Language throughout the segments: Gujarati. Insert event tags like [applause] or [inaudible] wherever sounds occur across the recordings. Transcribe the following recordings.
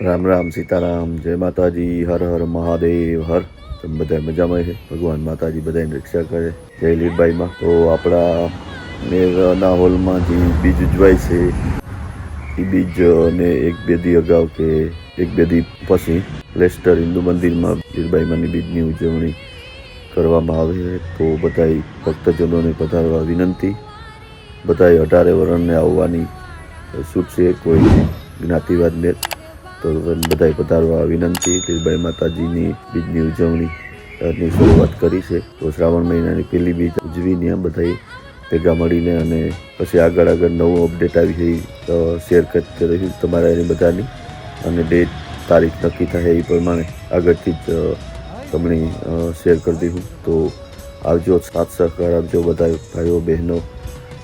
રામ રામ સીતારામ, જય માતાજી, હર હર મહાદેવ, હર. તમે બધા મજામાં છે? ભગવાન માતાજી બધાની રક્ષા કરે. જય લીલભાઈમાં તો આપણા મેરના હોલમાં જે બીજ ઉજવાય છે. એ બીજ ને એક બે દી અગાઉ કે એક બે દી પછી લેસ્ટર હિન્દુ મંદિરમાં લીલબાઈમાંની બીજની ઉજવણી કરવામાં આવે તો બધાય ભક્તજનોને પધારવા વિનંતી. બધાય અઢારે વરણને આવવાની છૂટ છે કોઈ જ્ઞાતિવાદને તો બધાય પધારવા વિનંતી લીલબાઈ માતાજીની બીજની ઉજવણી ની શરૂઆત કરી છે. તો શ્રાવણ મહિનાની પહેલી બીજ ઉજવીને બધાય ભેગા મળીને અને પછી આગળ આગળ નવું અપડેટ આવી છે શેર કરતી રહીશ તમારા એની બધાની. અને ડેટ તારીખ નક્કી થાય એ પ્રમાણે આગળથી જ તમને શેર કરી દઈશું. તો આવજો, સાથ સહકાર આપજો બધા ભાઈઓ, બહેનો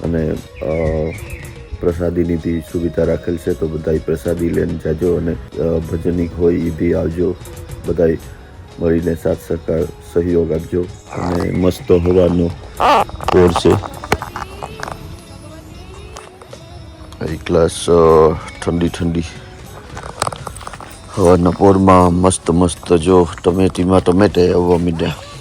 અને પ્રસાદીની બી સુવિધા રાખેલ છે, તો બધા પ્રસાદી લઈને જાજો અને ભજનિક હોય એ બી આવજો. બધા મળીને સાથ સહકાર, સહયોગ આપજો. અને મસ્ત હવાનો કોર છે. એક ગ્લાસ ઠંડી ઠંડી હવાના પોરમાં મસ્ત મસ્ત જો ટમેટીમાં ટમેટે આવવા મીડ્યા.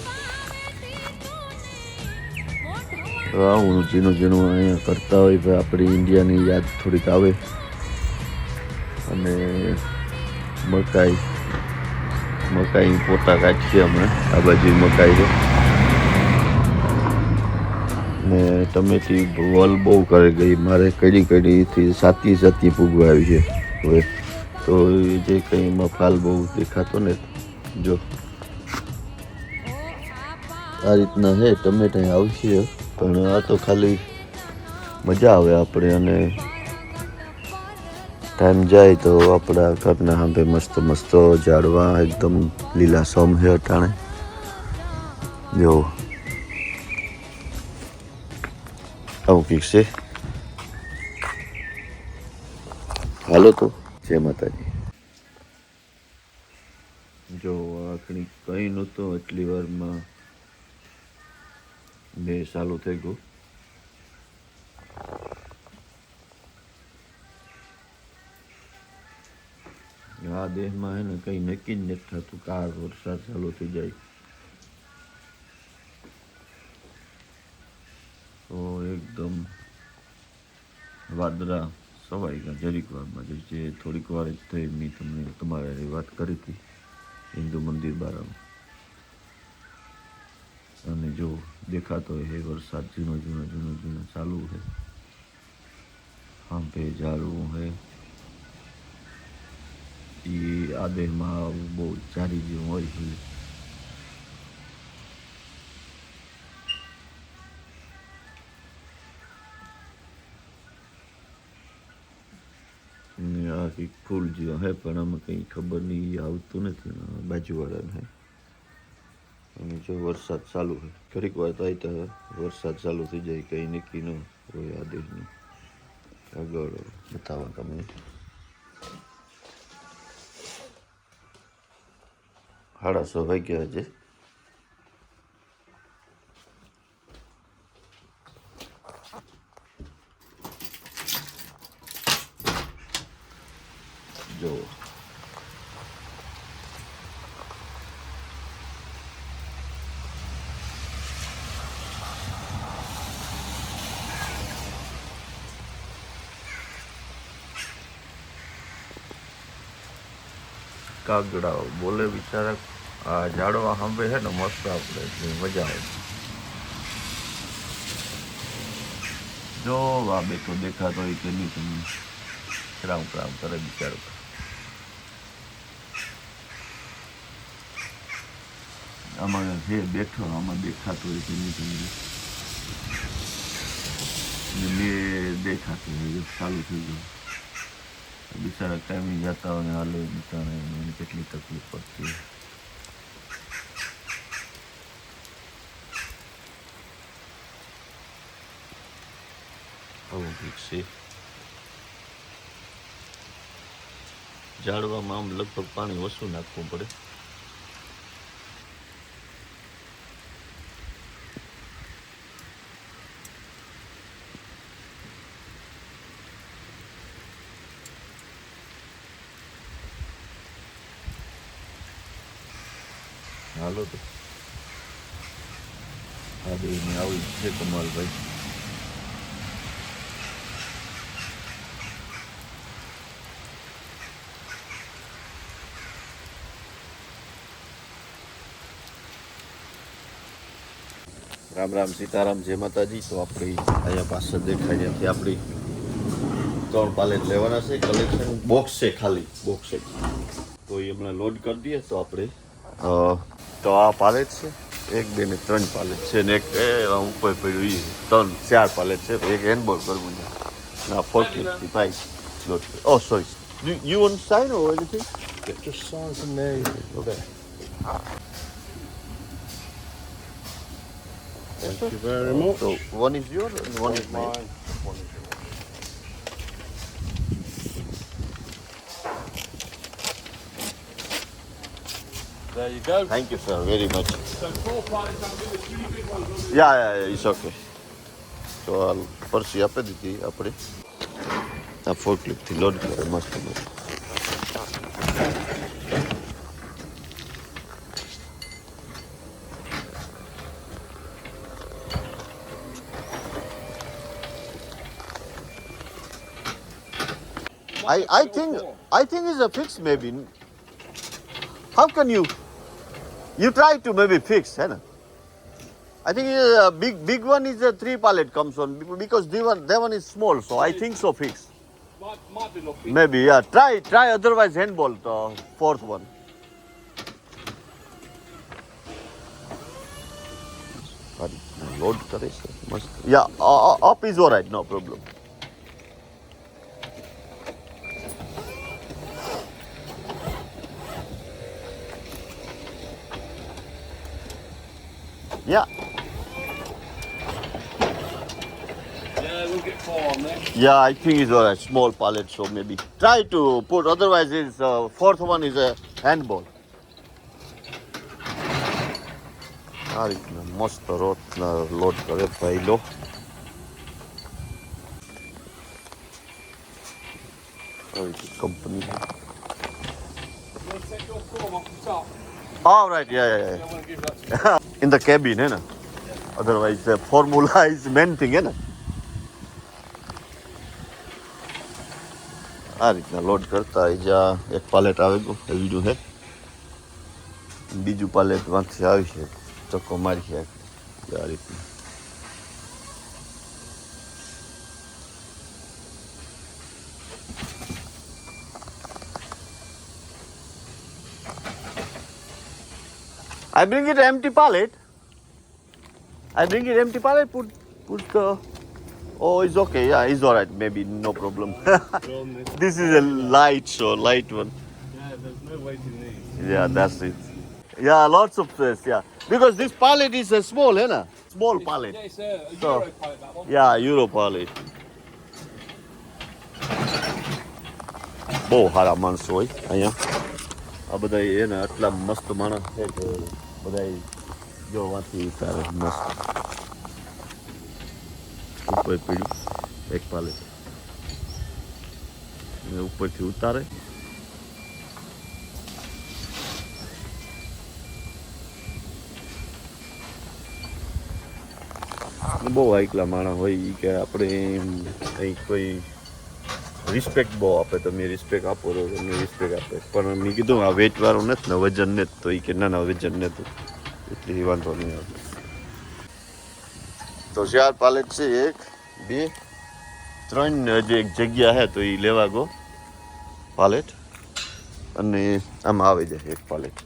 આવું ઝીણું ઝીણું અહીંયા કરતા હોય ભાઈ આપણી ઇન્ડિયાની યાદ થોડીક આવે. અને મકાઈ મકાઈ પોતા કાઢીએ હમણાં. આ બાજુ મકાઈ છે. ને ટમેટી વલ બહુ કરે ગઈ. મારે કડી કડીથી સાતી સાતી પૂગવા છે. હવે તો જે કંઈ મફાલ બહુ દેખાતો ને, જો. આ રીતના હે, ટમેટા આવશે. પણ આ તો ખાલી મજા આવે આપણે અને ટાઈમ જાય તો આપણા ઘરના સાંભે મસ્ત મસ્ત ઝાડવા, એકદમ લીલા સમ હે અટાણે. જો. આવું કંઈક છે. હાલો તો. જય માતાજી. જો આખણી કંઈ નહોતું એટલી વારમાં બે ચાલુ થઈ ગયું આ દેહમાં હે ને કંઈ નક્કી જ નથી થતું કાર વરસાદ ચાલુ થઈ જાય તો એકદમ વાદળા સવાઈ ગયા જરીક વારમાં જે થોડીક વાર જ થઈ મેં તમને તમારે વાત કરી હતી હિન્દુ મંદિર બારામાં અને જો દેખાતો હે વરસાદ, ઝીણો ઝીણો ઝીણો ઝીણો ચાલુ છે હાંભે ઝાડવું હે. એ આદેહમાં આવું બહુ ચારી જેવું હોય છે. ને આ કંઈક ફૂલ જેવા હે, પણ આમાં કંઈ ખબર નહીં, ઈ આવતું નથી આ બાજુવાળાને હે. અને જો વરસાદ ચાલુ હોય. ઘડીક વાર થાય તો વરસાદ ચાલુ થઈ જાય, કંઈ નક્કી ન હોય આ દેશનું આગળ બતાવો તમે. સાડા સો વાગ્યા છે જો કાગડા બોલે બિચારા, આ ઝાડવા સાંભળે છે ને, મસ્ત આપણે મજા આવે. જો આ બેઠો દેખાતો હોય કે નહીં તમને રામ રામ કરે બિચારો. આમાં જે બેઠો, આમાં દેખાતો હોય કે નહીં તમને મેં દેખાતું ચાલુ થઈ ગયું. બિચારા ટાઈમે જતા હોય હાલે બિચારા એમને કેટલી તકલીફ પડતી આવું કંઈક આમ લગભગ પાણી ઓછું નાખવું પડે હાલો તો આ બે આવી છે કમાલભાઈ. રામ રામ સીતારામ, જય માતાજી. તો આપણી અહીંયા પાસે દેખાય ત્યાંથી આપણી ત્રણ પાલેટ લેવાના છે. કલેક્શન બોક્સ છે ખાલી બોક્સ છે. તો એ હમણાં લોડ કરી દઈએ તો આપણે તો આ પાલેટ છે. એક બે ને ત્રણ પાલેટ છે ને એક એ ઉપર પડ્યું એ ત્રણ ચાર પાલેટ છે. એક હેન્ડબોલ કરવું છે. ના ફોર્ટી ભાઈ load oh sorry you want sign or anything Just sign from there. Okay Thank you very much. So one is yours and one is mine. There you go. Thank you, sir, very much. So four parties, three big ones. Yeah, yeah, yeah, it's okay. So I'll first you up at the up at the forklift, the load car, must. I, I think I think it's a fix maybe. How can you you try to maybe fix, है ना? I think uh, big big one is a three pallet comes on be- because the one that one is small, so I think so fix. Might, might be lucky. Maybe yeah. Try try otherwise handball the fourth one. Load કરે છે મસ્ત યા up is alright no problem yeah Yeah, we'll get four on there. Yeah, I think it's alright. Small pallet, so maybe try to put. Otherwise, it's uh, fourth one is a handball. આ રીતના મસ્ત રોટના લોડ કરે પહેલો company You want to take your form off the top? All right, yeah, yeah, I yeah. [laughs] want to give that to you. In the cabin, है ना? Otherwise, the formula is main thing, है ना? આ રીતના લોડ કરતા એ જ્યાં એક પાલેટ આવે ગયો એવીનું છે બીજું પાલેટ વાંથી આવી છે ચક્કો મારી છે આ રીતનું I bring it empty pallet. I bring it empty pallet. Put put the. Oh, it's okay. Yeah, it's alright. Maybe no problem. [laughs] Go on this. this is a light, so light one. Yeah, there's no weight in these. Yeah, that's it. Yeah, lots of space. Yeah, because this pallet is a small, है ना? Small pallet. Yeah, it's a, a So- Euro pallet, that one. Yeah, Euro pallet. બહુ સારા માણસો હોય અહીંયા આ બધા એને આટલા મસ્ત માણસ છે કે બધા જોવાથી ઉતારે મસ્ત ઉપર પીડ્યું એક પાલે ઉપરથી ઉતારે બહુ એકલા માણસ હોય કે આપણે કંઈક કોઈ રિસ્પેક્ટ બહુ આપે, તમે રિસ્પેક્ટ આપો તો તમને રિસ્પેક્ટ આપે. પણ મેં કીધું, આ વેચવાળું નથી ને વજન ને તો એ કે ના ના વજન નથી એટલે વાંધો નહીં આવે. તો ચાર પાલેટ છે એક, બે, ત્રણ જે એક જગ્યા છે તો એ લેવા ગો પાલેટ. અને આમાં આવી જાય એક પાલેટ.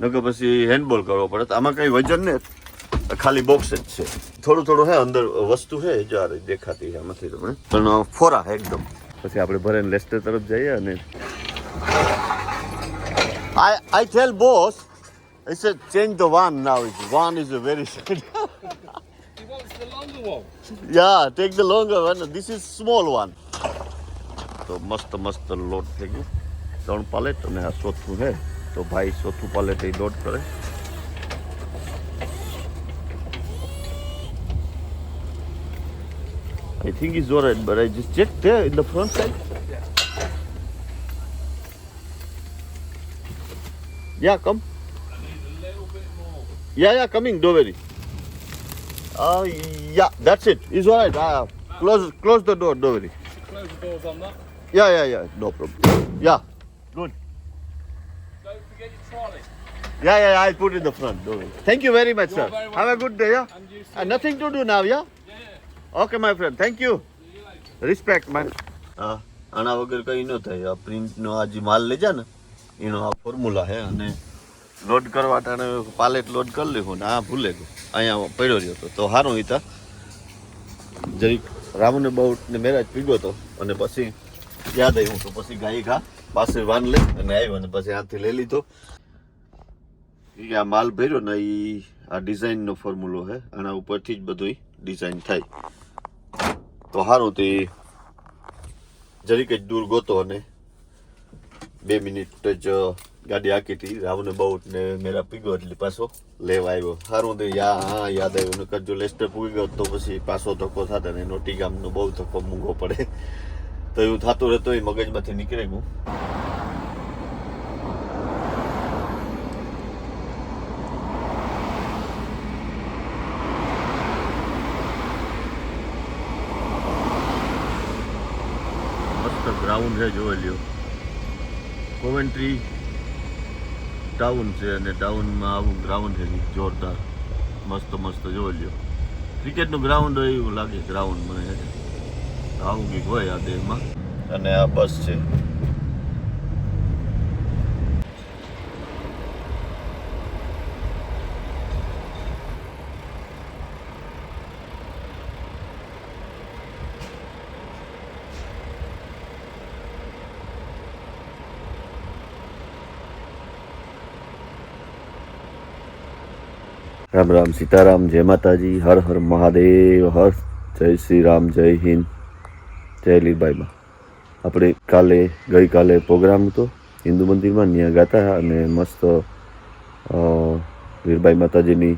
નકર પછી હેન્ડબોલ કરવો પડે. આમાં કઈ વજન નથી ખાલી બોક્સ જ છે. થોડું થોડું હે અંદર વસ્તુ છે આ દેખાતી છે આમાંથી તમે પણ ફોરા એકદમ. પછી આપણે ભરેન લેસ્ટર તરફ જઈએ અને I I tell boss it's a change the van now. Is van is a very He yeah take the longer one this is small one This is small one. તો મસ્ત મસ્ત લોડ થઈ ગયું. ત્રણ પાલેટ અને આ ચોથું છે તો ભાઈ ચોથું પાલેટ એ લોડ કરે. I think it's alright, but I just checked there in the front side. Yeah, Yeah, come. I need Yeah, yeah, coming, don't worry. Uh, yeah, that's it. It's all right. Uh, close, close the door, don't worry. Close the doors on that. Yeah, yeah, yeah, no problem. Yeah, good. Don't forget your trolley. Yeah, yeah, yeah, I'll put it in the front, don't worry. Thank you very much, You're sir. very Have a good day, yeah? And you Uh, nothing to do now, yeah? Yeah. My friend thank later. Respect my હા આના વગર કંઈ ન થાય. આ પ્રિન્ટનો આ જે માલ લેજા ને, એનો આ ફોર્મ્યુલા છે અને લોડ કરવા ટાણે પાલેટ લોડ કરી લેવું ને આ ભૂલે ગયો. અહીંયા પડ્યો રહ્યો હતો. તો સારું હિતા જરીક રામને બહુ ને મેરાજ પીગો હતો અને પછી યાદ આવ્યું તો પછી ગાય ઘા પાસે વાન લઈ અને આવ્યો અને પછી હાથથી લઈ લીધો. એ આ માલ ભર્યો ને એ આ ડિઝાઇનનો ફોર્મ્યુલો છે. આના ઉપરથી જ બધું ડિઝાઇન થાય. તો સારું તે જરીક જ દૂર ગોતો અને બે મિનિટ જ ગાડી આકી હતી. રાવને બહુ ને મેરા પીગો એટલે પાછો લેવા આવ્યો. સારું તે યા, હા, યાદ આવ્યું. નકર જો લેસ્ટર પૂગી ગયો તો પછી પાછો ધક્કો થતો ને નોટી ગામનો બહુ ધક્કો મૂંગો પડે. તો એવું થતું રહેતો એ મગજમાંથી નીકળે ગયું મસ્ત ગ્રાઉન્ડ છે, જોઈ લ્યો. કોવેન્ટ્રી ટાઉન છે અને ટાઉનમાં આવું ગ્રાઉન્ડ છે, જોરદાર. મસ્ત મસ્ત, જોઈ લ્યો. ક્રિકેટનું ગ્રાઉન્ડ હોય એવું લાગે ગ્રાઉન્ડ મને. આવું કંઈક હોય આ દેહમાં. અને આ બસ છે. રામ રામ સીતારામ જય માતાજી હર હર મહાદેવ હર જય શ્રી રામ જય હિન્દ જય લીરબાઈમાં આપણે કાલે ગઈકાલે પ્રોગ્રામ હતો હિન્દુ મંદિરમાં ત્યાં ગાતા અને મસ્ત અ, માતાજીની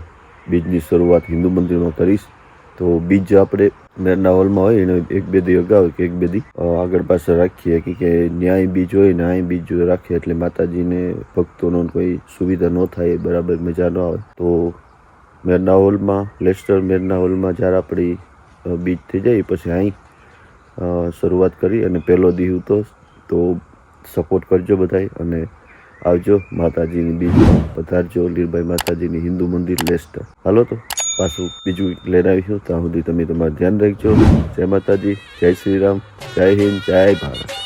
બીજની શરૂઆત હિન્દુ મંદિરમાં કરીશ. તો બીજ આપણે મેરના હોલમાં હોય એને એક બે દી અગાઉ કે એક બે દી આગળ પાછળ રાખીએ. કે કે ન્યાય બીજ હોય ને અહીં બીજ રાખીએ એટલે માતાજીને ભક્તોનો કોઈ સુવિધા ન થાય બરાબર મજા ન આવે. તો મેરના હોલમાં, લેસ્ટર મેરના હોલમાં જ્યારે આપણી બીચ થઈ જાય પછી અહીં શરૂઆત કરી અને પહેલો દીવ તો તો સપોર્ટ કરજો બધાય અને આવજો માતાજીની બીજમાં પધારજો લીરભાઈ માતાજીની હિન્દુ મંદિર લેસ્ટર. હાલો તો પાછું બીજું લઈને આવીશું. ત્યાં સુધી તમે તમારું ધ્યાન રાખજો. જય માતાજી, જય શ્રી રામ, જય હિન્દ, જય ભારત.